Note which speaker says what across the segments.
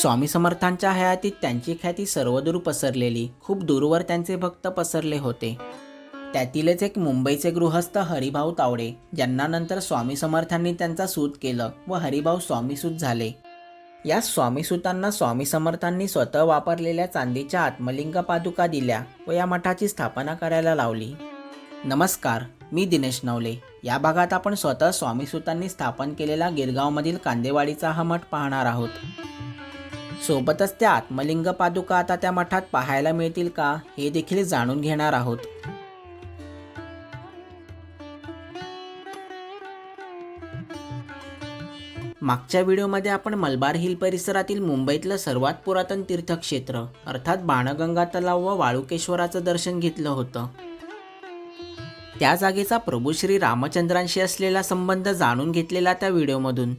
Speaker 1: स्वामी समर्थांच्या हयातीत त्यांची ख्याती सर्वदूर पसरलेली खूप दूरवर त्यांचे भक्त पसरले होते. त्यातीलच एक मुंबईचे गृहस्थ हरिभाऊ तावडे ज्यांना नंतर स्वामी समर्थांनी त्यांचा सूत केलं व हरिभाऊ स्वामीसूत झाले. या स्वामीसूतांना स्वामी समर्थांनी स्वतः वापरलेल्या चांदीच्या आत्मलिंग पादुका दिल्या व या मठाची स्थापना करायला लावली. नमस्कार मी दिनेश नवले. या भागात आपण स्वतः स्वामीसूतांनी स्थापन केलेला गिरगावमधील कांदेवाडीचा हा मठ पाहणार आहोत. सोबतच त्या आत्मलिंग पादुका आता त्या मठात पाहायला मिळतील का हे देखील जाणून घेणार आहोत. मागच्या व्हिडिओमध्ये आपण मलबार हिल परिसरातील मुंबईतलं सर्वात पुरातन तीर्थक्षेत्र अर्थात बाणगंगा तलाव व वाळुकेश्वराचं दर्शन घेतलं होतं. त्या जागेचा प्रभू श्री रामचंद्रांशी असलेला संबंध जाणून घेतलेला त्या व्हिडिओमधून.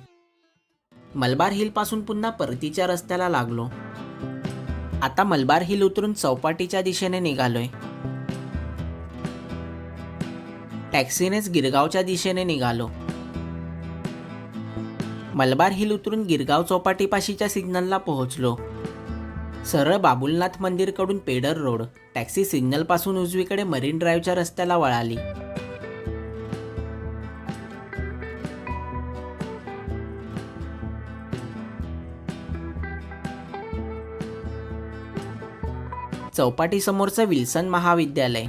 Speaker 1: मलबार हिलपासून पुन्हा परतीच्या रस्त्याला लागलो. आता मलबार हिल उतरून चौपाटीच्या दिशेने निघालोय. टॅक्सीनेच गिरगावच्या दिशेने निघालो. मलबार हिल उतरून गिरगाव चौपाटीपाशीच्या सिग्नलला पोहोचलो. सरळ बाबुलनाथ मंदिरकडून पेडर रोड टॅक्सी सिग्नलपासून उजवीकडे मरीन ड्राईव्हच्या रस्त्याला वळाली. चौपाटीसमोरचं विल्सन महाविद्यालय.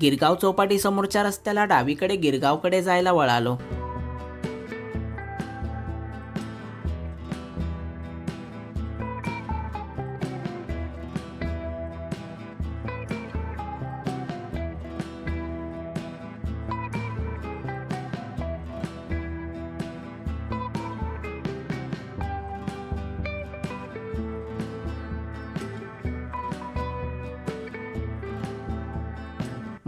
Speaker 1: गिरगाव चौपाटीसमोरच्या रस्त्याला डावीकडे गिरगावकडे जायला वळालो.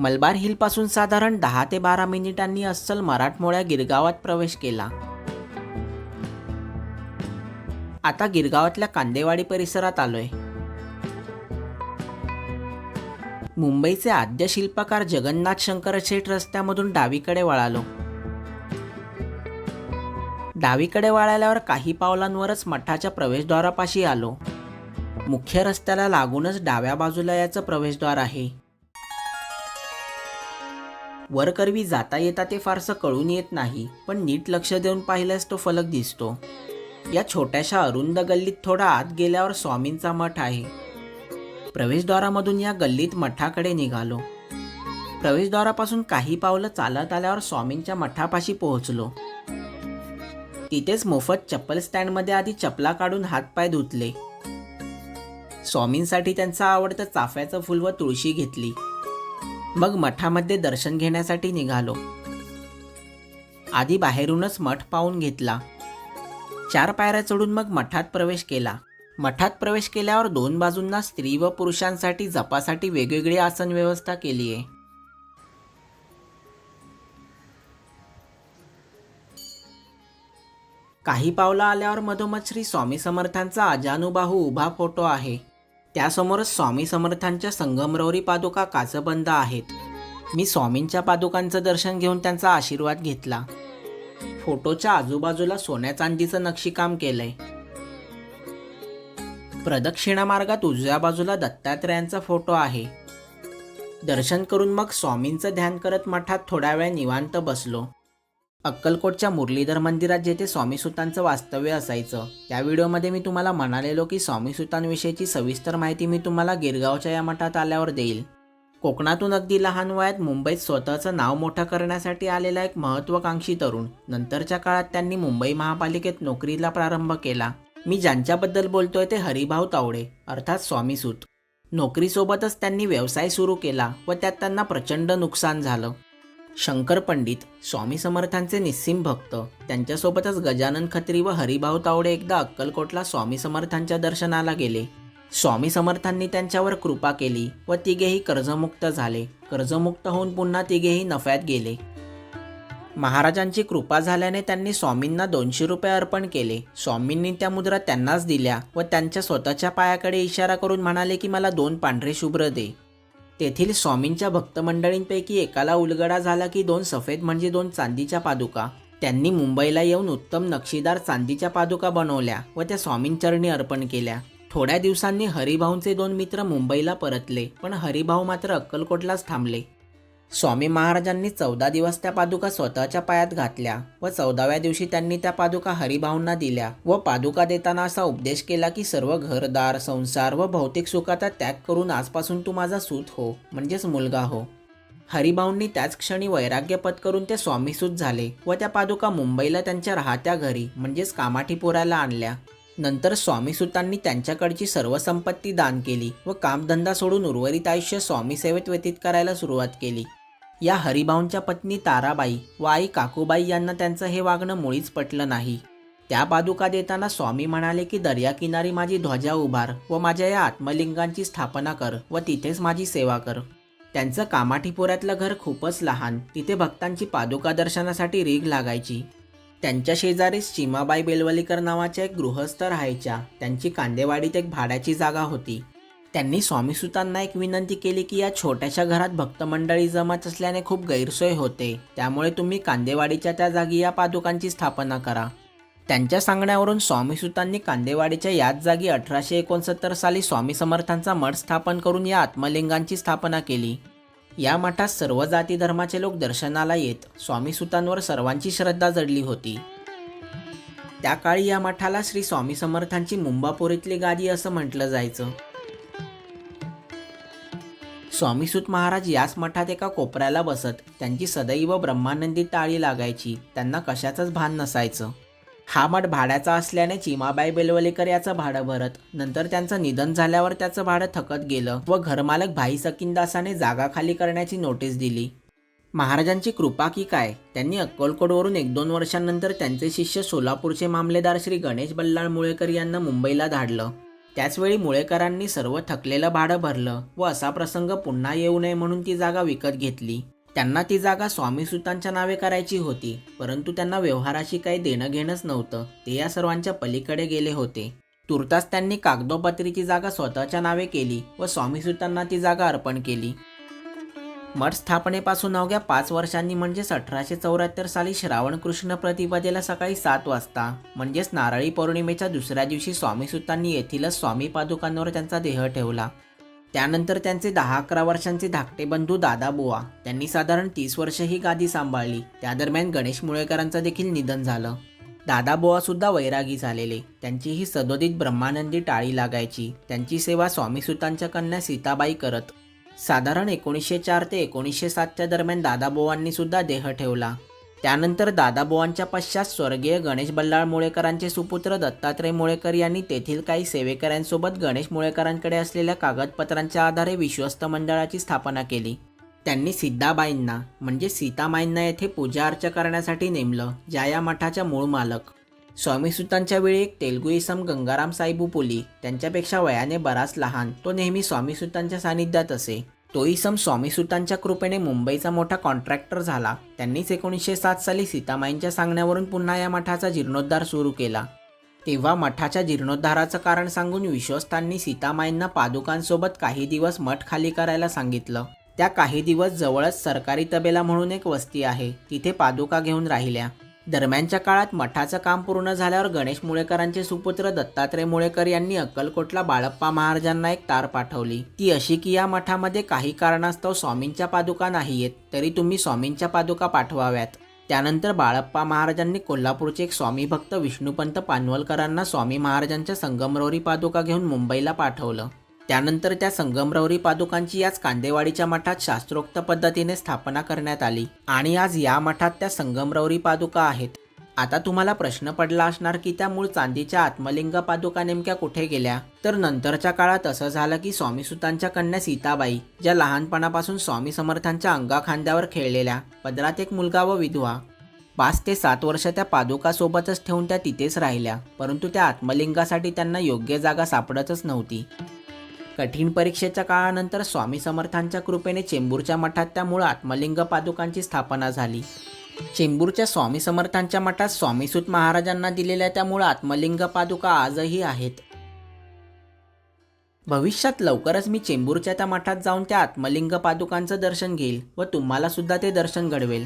Speaker 1: मलबार हिलपासून साधारण दहा ते बारा मिनिटांनी अस्सल मराठमोळ्या गिरगावात प्रवेश केला. आता गिरगावातल्या कांदेवाडी परिसरात आलोय. मुंबईचे आद्य शिल्पकार जगन्नाथ शंकर शेठ रस्त्यामधून डावीकडे वळालो. डावीकडे वळाल्यावर काही पावलांवरच मठाच्या प्रवेशद्वारापाशी आलो. मुख्य रस्त्याला लागूनच डाव्या बाजूला याचं प्रवेशद्वार आहे. वरकरवी जाता येता ते फारसं कळून येत नाही पण नीट लक्ष देऊन पाहिल्यास तो फलक दिसतो. या छोट्याशा अरुंद गल्लीत थोडा आत गेल्यावर स्वामींचा मठ आहे. प्रवेशद्वारामधून या गल्लीत मठाकडे निघालो. प्रवेशद्वारापासून काही पावलं चालत आल्यावर स्वामींच्या मठापाशी पोहोचलो. तिथेच मोफत चप्पल स्टँडमध्ये आधी चपला काढून हातपाय धुतले. स्वामींसाठी त्यांचा आवडतं चाफ्याचं फुल व तुळशी घेतली. मग मठामध्ये दर्शन घेण्यासाठी निघालो. आधी बाहेरूनच मठ पाहून घेतला. चार पायऱ्या चढून मग मठात प्रवेश केला. मठात प्रवेश केल्यावर दोन बाजूंना स्त्री व पुरुषांसाठी जपासाठी वेगवेगळी आसन व्यवस्था केली आहे. काही पावलं आल्यावर मधोमध श्री स्वामी समर्थांचा अजानुबाहू उभा फोटो आहे. त्यासमोरच स्वामी समर्थांच्या संगमरवरी पादुका काचबंद आहेत. मी स्वामींच्या पादुकांचं दर्शन घेऊन त्यांचा आशीर्वाद घेतला. फोटोच्या आजूबाजूला सोन्या चांदीचं नक्षीकाम केलंय. प्रदक्षिणा मार्गात उजव्या बाजूला दत्तात्रयांचा फोटो आहे. दर्शन करून मग स्वामींचं ध्यान करत मठात थोड्या वेळ निवांत बसलो. अक्कलकोटच्या मुरलीधर मंदिरात जेथे स्वामीसुतांचं वास्तव्य असायचं त्या व्हिडिओमध्ये मी तुम्हाला म्हणालेलो की स्वामीसुतांविषयीची सविस्तर माहिती मी तुम्हाला गिरगावच्या या मठात आल्यावर देईल. कोकणातून अगदी लहान वयात मुंबईत स्वतःचं नाव मोठं करण्यासाठी आलेला एक महत्त्वाकांक्षी तरुण नंतरच्या काळात त्यांनी मुंबई महापालिकेत नोकरीला प्रारंभ केला. मी ज्यांच्याबद्दल बोलतोय ते हरिभाऊ तावडे अर्थात स्वामीसूत नोकरीसोबतच त्यांनी व्यवसाय सुरू केला व त्यात त्यांना प्रचंड नुकसान झालं. शंकर पंडित स्वामी समर्थांचे निस्सीम भक्त त्यांच्यासोबतच गजानन खत्री व हरिभाऊ तावडे एकदा अक्कलकोटला स्वामी समर्थांच्या दर्शनाला गेले. स्वामी समर्थांनी त्यांच्यावर कृपा केली व तिघेही कर्जमुक्त झाले. कर्जमुक्त होऊन पुन्हा तिघेही नफ्यात गेले. महाराजांची कृपा झाल्याने त्यांनी स्वामींना दोनशे रुपये अर्पण केले. स्वामींनी त्या मुद्रा त्यांनाच दिल्या व त्यांच्या स्वतःच्या पायाकडे इशारा करून म्हणाले की मला दोन पांढरे शुभ्र दे. तेथील स्वामींच्या भक्तमंडळींपैकी एकाला उलगडा झाला की दोन सफेद म्हणजे दोन चांदीच्या पादुका. त्यांनी मुंबईला येऊन उत्तम नक्षीदार चांदीच्या पादुका बनवल्या व त्या स्वामींचरणी अर्पण केल्या. थोड्या दिवसांनी हरिभाऊंचे दोन मित्र मुंबईला परतले पण हरिभाऊ मात्र अक्कलकोटलाच थांबले. स्वामी महाराजांनी चौदा दिवस त्या पादुका स्वतःच्या पायात घातल्या व चौदाव्या दिवशी त्यांनी त्या पादुका हरिभाऊंना दिल्या व पादुका देताना असा उपदेश केला की सर्व घरदार संसार व भौतिक सुखाचा त्याग करून आजपासून तू माझा सूत हो म्हणजेच मुलगा हो. हरिभाऊंनी त्याच क्षणी वैराग्य पत्करून ते स्वामीसूत झाले व त्या पादुका मुंबईला त्यांच्या राहत्या घरी म्हणजेच कामाठीपुराला आणल्या. नंतर स्वामीसुतांनी त्यांच्याकडची सर्व संपत्ती दान केली व कामधंदा सोडून उर्वरित आयुष्य स्वामीसेवेत व्यतीत करायला सुरुवात केली. या हरिभाऊंच्या पत्नी ताराबाई व आई काकूबाई यांना त्यांचं हे वागणं मुळीच पटलं नाही. त्या पादुका देताना स्वामी म्हणाले की दर्याकिनारी माझी ध्वजा उभार व माझ्या या आत्मलिंगांची स्थापना कर व तिथेच माझी सेवा कर. त्यांचं कामाठीपुऱ्यातलं घर खूपच लहान. तिथे भक्तांची पादुका दर्शनासाठी रीग लागायची. त्यांच्या शेजारीच चिमाबाई बेलवलीकर नावाच्या एक गृहस्थ राहायच्या. त्यांची कांदेवाडीत एक भाड्याची जागा होती. त्यांनी स्वामीसुतांना एक विनंती केली की या छोट्याशा घरात भक्तमंडळी जमत असल्याने खूप गैरसोय होते. त्यामुळे तुम्ही कांदेवाडीच्या त्या जागी या पादुकांची स्थापना करा. त्यांच्या सांगण्यावरून स्वामीसुतांनी कांदेवाडीच्या याच जागी अठराशे एकोणसत्तर साली स्वामी समर्थांचा मठ स्थापन करून या आत्मलिंगांची स्थापना केली. या मठात सर्व जाती धर्माचे लोक दर्शनाला येत स्वामीसुतांवर सर्वांची श्रद्धा जडली होती. त्या काळी या मठाला श्री स्वामी समर्थांची मुंबापुरीतली गादी असं म्हटलं जायचं. स्वामीसूत महाराज याच मठात एका कोपऱ्याला बसत त्यांची सदैव ब्रह्मानंदी टाळी लागायची त्यांना कशाचंच भान नसायचं. हा मठ भाड्याचा असल्याने चिमाबाई बेलवलेकर याचं भाडं भरत नंतर त्यांचं निधन झाल्यावर त्याचं भाडं थकत गेलं व घरमालक भाई सकिनदासाने जागा खाली करण्याची नोटीस दिली. महाराजांची कृपा की काय? त्यांनी अक्कलकोटवरून एक दोन वर्षांनंतर त्यांचे शिष्य सोलापूरचे मामलेदार श्री गणेश बल्लाळ मुळेकर यांना मुंबईला धाडलं. त्याचवेळी मुळेकरांनी सर्व थकलेलं भाडं भरलं व असा प्रसंग पुन्हा येऊ नये म्हणून ती जागा विकत घेतली. त्यांना ती जागा स्वामीसुतांच्या नावे करायची होती परंतु त्यांना व्यवहाराशी काही देणं घेणंच नव्हतं. ते या सर्वांच्या पलीकडे गेले होते. तुर्तास त्यांनी कागदोपत्रीची जागा स्वतःच्या नावे केली व स्वामीसुतांना ती जागा अर्पण केली. मठ स्थापनेपासून अवघ्या पाच वर्षांनी म्हणजेच अठराशे चौऱ्याहत्तर साली श्रावण कृष्ण प्रतिपदेला सकाळी सात वाजता म्हणजेच नारळी पौर्णिमेच्या दुसऱ्या दिवशी स्वामीसुतांनी येथीलच स्वामी पादुकांवर त्यांचा देह ठेवला. त्यानंतर त्यांचे दहा अकरा वर्षांचे धाकटे बंधू दादा बुवा. त्यांनी साधारण तीस वर्ष ही गादी सांभाळली. त्या दरम्यान गणेश मुळेकरांचं देखील निधन झालं. दादा बुवा सुद्धा वैरागी झालेले. त्यांची ही सदोदित ब्रह्मानंदी टाळी लागायची. त्यांची सेवा स्वामीसुतांच्या कन्या सीताबाई करत. साधारण एकोणीसशे चार ते एकोणीसशे सातच्या दरम्यान दादाबोवांनी सुद्धा देह ठेवला. त्यानंतर दादाबोवांच्या पश्चात स्वर्गीय गणेश बल्लाळ मुळेकरांचे सुपुत्र दत्तात्रय मुळेकर यांनी तेथील काही सेवेकऱ्यांसोबत गणेश मुळेकरांकडे असलेल्या कागदपत्रांच्या आधारे विश्वस्त मंडळाची स्थापना केली. त्यांनी सिद्धाबाईंना म्हणजे सीतामाईंना येथे पूजा अर्चा करण्यासाठी नेमलं ज्या या मठाच्या मूळ मालक. स्वामीसुतांच्या वेळी एक तेलगू इसम गंगाराम साहेबू पुली त्यांच्यापेक्षा वयाने बराच लहान तो नेहमी स्वामीसुतांच्या सानिध्यात असे. तोईसम स्वामीसुतांच्या कृपेने मुंबईचा मोठा कॉन्ट्रॅक्टर झाला. त्यांनीच एकोणीसशे सात साली सीतामाईंच्या सांगण्यावरून पुन्हा या मठाचा जीर्णोद्धार सुरू केला. तेव्हा मठाच्या जीर्णोद्धाराचं कारण सांगून विश्वस्तांनी सीतामाईंना पादुकांसोबत काही दिवस मठ खाली करायला सांगितलं. त्या काही दिवस जवळच सरकारी तबेला म्हणून एक वस्ती आहे. तिथे पादुका घेऊन राहिल्या. दरम्यानच्या काळात मठाचं काम पूर्ण झाल्यावर गणेश मुळेकरांचे सुपुत्र दत्तात्रय मुळेकर यांनी अक्कलकोटला बाळप्पा महाराजांना एक तार पाठवली. ती अशी की या मठामध्ये काही कारणास्तव स्वामींच्या पादुका नाही येत तरी तुम्ही स्वामींच्या पादुका पाठवाव्यात. त्यानंतर बाळप्पा महाराजांनी कोल्हापूरचे एक स्वामी भक्त विष्णुपंत पानवलकरांना स्वामी महाराजांच्या संगमरवरी पादुका घेऊन मुंबईला पाठवलं. त्यानंतर त्या संगमरवरी पादुकांची याच कांदेवाडीच्या मठात शास्त्रोक्त पद्धतीने स्थापना करण्यात आली. आणि आज या मठात त्या संगमरवरी पादुका आहेत. आता तुम्हाला प्रश्न पडला असणार की त्या मूळ चांदीच्या आत्मलिंग पादुका नेमक्या कुठे गेल्या? तर नंतरच्या काळात असं झालं की स्वामीसुतांच्या कन्या सीताबाई ज्या लहानपणापासून स्वामी समर्थांच्या अंगाखांद्यावर खेळलेल्या पदरात एक मुलगा व विधवा. पाच ते सात वर्ष त्या पादुकासोबतच ठेवून त्या तिथेच राहिल्या परंतु त्या आत्मलिंगासाठी त्यांना योग्य जागा सापडतच नव्हती. कठीण परीक्षेच्या काळानंतर स्वामी समर्थांच्या कृपेने चेंबूरच्या मठात त्या मूळ आत्मलिंग पादुकांची स्थापना झाली. चेंबूरच्या स्वामी समर्थांच्या मठात स्वामीसूत महाराजांना दिलेल्या त्या मूळ आत्मलिंग पादुका आजही आहेत. भविष्यात लवकरच मी चेंबूरच्या त्या मठात जाऊन त्या आत्मलिंग पादुकांचं दर्शन घेईल व तुम्हाला सुद्धा ते दर्शन घडवेल.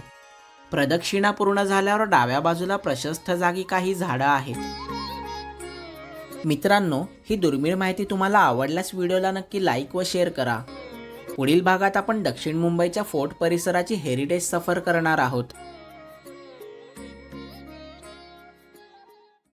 Speaker 1: प्रदक्षिणा पूर्ण झाल्यावर डाव्या बाजूला प्रशस्त जागी काही झाडं आहेत. मित्रांनो ही दुर्मिळ माहिती तुम्हाला आवडल्यास व्हिडिओला नक्की लाईक व शेअर करा. पुढील भागात आपण दक्षिण मुंबईच्या फोर्ट परिसराची हेरिटेज सफर करणार आहोत.